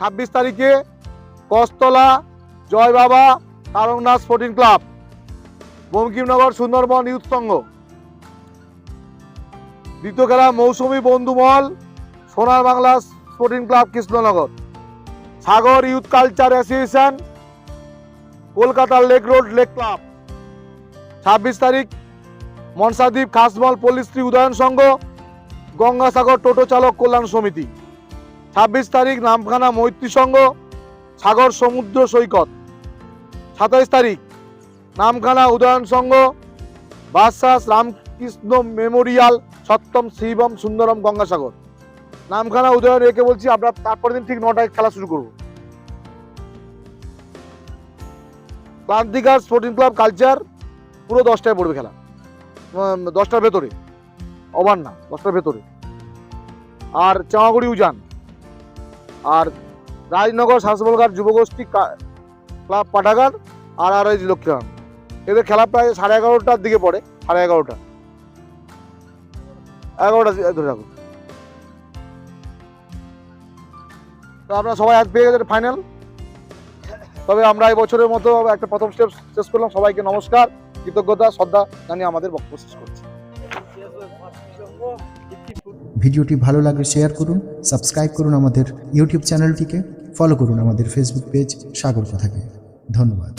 ছাব্বিশ তারিখে Kastala, Jai Baba Taraknath sporting club Bankimnagar Sundarban youth Sangha দ্বিতীয় খেলা Mousumi Bandhumahal Sonar Bangla sporting club Krishnanagar. Sagar youth culture association Kolkata lake road lake club ছাব্বিশ তারিখ মনসাদ্বীপ খাসমল পল্লীশ্রী উদয়ন সংঘ, গঙ্গাসাগর টোটো চালক কল্যাণ সমিতি। ছাব্বিশ তারিখ নামখানা মৈত্রী সংঘ, সাগর সমুদ্র সৈকত। সাতাইশ তারিখ নামখানা উদয়ন সংঘ, বাদশাহ রামকৃষ্ণ মেমোরিয়াল সপ্তম শিবম সুন্দরম গঙ্গাসাগর। নামখানা উদয়ন রেখে বলছি, আমরা তারপরের দিন ঠিক নটায় খেলা শুরু করব। ক্লান্তিকার স্পোর্টিং ক্লাব কালচার, পুরো দশটায় পড়বে খেলা। দশটার ভেতরে। ওভার না দশটার ভেতরে। আর চামাগুড়ি উজান। আর রাজনগর শাসবলগার যুবগোষ্ঠী ক্লাব পাঠাগার আর আর এই লক্ষ্মীরাম। এদের খেলা প্রায় সাড়ে এগারোটার দিকে পড়ে, সাড়ে এগারোটা। এগারোটা ধরে রাখুন তো আপনারা সবাই আজ পেয়ে গেছেন ফাইনাল তবে আমরা এই বছরের মতো একটা প্রথম স্টেপ শেষ করলাম। সবাইকে নমস্কার, কৃতজ্ঞতা, শ্রদ্ধা জানিয়ে আমাদের বক্তব্য শেষ করছি। ভিডিওটি ভালো লাগলে শেয়ার করুন সাবস্ক্রাইব করুন আমাদের ইউটিউব চ্যানেলটিকে ফলো করুন আমাদের ফেসবুক পেজ সাগর কথাকে। ধন্যবাদ।